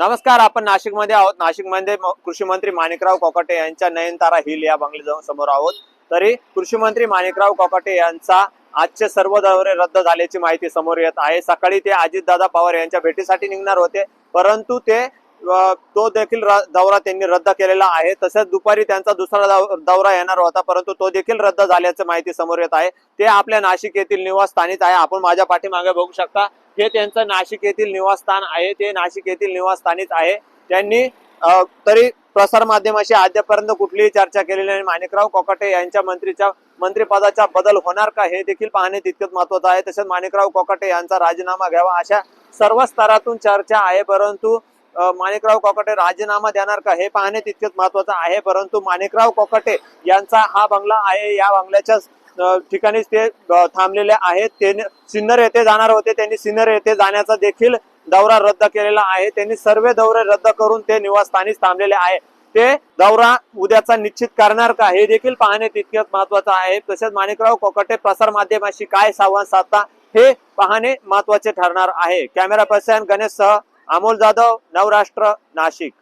नमस्कार आपण नाशिकमध्ये आहोत. नाशिकमध्ये कृषी मंत्री माणिकराव कोकाटे यांच्या नयनतारा हिल या बंगले जाऊन समोर आहोत. तरी कृषी मंत्री माणिकराव कोकाटे यांचा आजचे सर्व दौरे रद्द झाल्याची माहिती समोर येत आहे. सकाळी ते अजितदादा पवार यांच्या भेटीसाठी निघणार होते परंतु ते तो देखील दौरा त्यांनी रद्द केलेला आहे. तसेच दुपारी त्यांचा दुसरा दौरा येणार होता परंतु तो देखील रद्द झाल्याची माहिती समोर येत आहे. ते आपल्या नाशिक येथील निवासस्थानीच आहे. आपण माझ्या पाठीमागे बघू शकता हे त्यांचं नाशिक येथील निवासस्थान आहे. ते नाशिक येथील निवासस्थानीच आहे. त्यांनी तरी प्रसार माध्यमाशी अद्यापर्यंत कुठलीही चर्चा केलेली नाही. माणिकराव कोकाटे यांच्या मंत्रीच्या मंत्रिपदाचा बदल होणार का हे देखील पाहणे तितकंच महत्वाचं आहे. तसेच माणिकराव कोकाटे यांचा राजीनामा घ्यावा अशा सर्व स्तरातून चर्चा आहे. परंतु माणिकराव कोकाटे राजीनामा देणार का हे पाहणे तितकेच महत्वाचं आहे परंतु माणिकराव कोकाटे यांचा हा बंगला आहे या बंगल्याच्या ठिकाणीच ते थांबलेले आहेत. ते सिन्नर येथे जाणार होते त्यांनी सिन्नर येथे जाण्याचा देखील दौरा रद्द केलेला आहे. त्यांनी सर्व दौरे रद्द करून ते निवासस्थानीच थांबलेले आहे. ते दौरा उद्याचा निश्चित करणार का हे देखील पाहणे तितकेच महत्वाचं आहे. तसेच माणिकराव कोकटे प्रसार माध्यमाशी काय संवाद साधता हे पाहणे महत्त्वाचे ठरणार आहे. कॅमेरा पर्सन गणेश सह अमोल जाधव नवराष्ट्र नाशिक.